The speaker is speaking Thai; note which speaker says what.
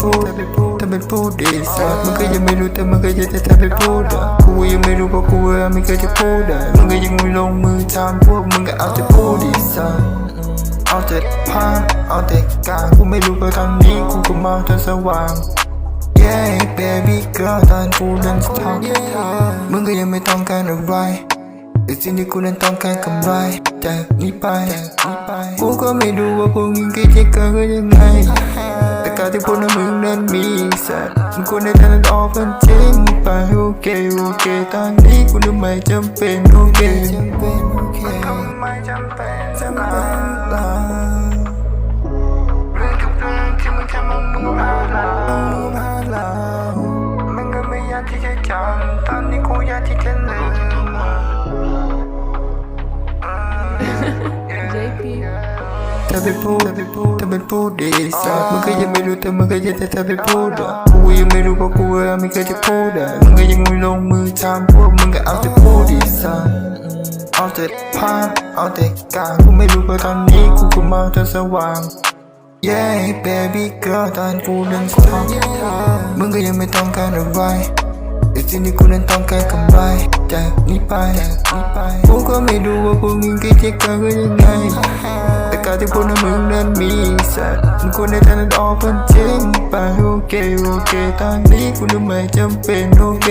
Speaker 1: พูดทำเป็นพูดดีสัสมึงก็ยังไม่รู้แต่มึงก็ยังจะทำเป็นพูดอะกูยังไม่รู้เพราะกูยังไม่เคยจะพูดอะมึงก็ยังไม่ลงมือทำพวกมึงก็เอาแต่พูดดีสัสเอาแต่พานเอาแต่กางกูไม่รู้เพราะตอนนี้กูก็มองจนสว่าง Yeah baby girl ตอนกูเดินทางมึงก็ยังไม่ต้องการอะไรแต่สิ่งที่กูนั้นต้องการกำไรจากนี้ไป กูก็ไม่รู้ว่าพวกมึงคิดจะเกิดกันยังไง การที่พวกนั้นมึงนั้นมีสัตว์มึงควรในทางนั้นออกเป็นจริงไปโอเคโอเคตอนนี้กูนึกไม่จำเป็นโอเคมันก็ไมจำเป็นจำเป็นหรอกเรื่องทุกเรื่องที่มึงทำมันมึงพลาดแล้วมึงพลาดแล้วมันก็ไม่อยากที่จะจำตอนนี้กูอยากที่จะลืม
Speaker 2: JP
Speaker 1: ถ้าเป็นพูดถ้าเป็นพูดดีสัสมึงก็ยังไม่รู้แต่มึงก็ยังจะทำเป็นพูดอะกูยังไม่รู้เพรากูยังไม่เคยจะพูดอะมึงก็ยังไม่ลงมือทำพวกมึงก็เอาแต่พูดดีสัสเอาแต่พานเอาแต่กลางกูไม่รู้เพราตอนนี้กูก็มองจนสว่าง Yeah baby girl ตอนกูเดินทางมึงก็ยังไม่ต้องการอะไรแต่สิ่งที่กูนั้นต้องการกำไรจากนี้ไป กูก็ไม่รู้ว่าพวกมึงคิดจะกิดกันยังไง การที่พวกนั้นมึงนั้นมีสัตว์มึงควรในทางนั้นออกเป็นจริงไปโอเคโอเคตอนนี้กูนึกไม่จำเป็นโอเค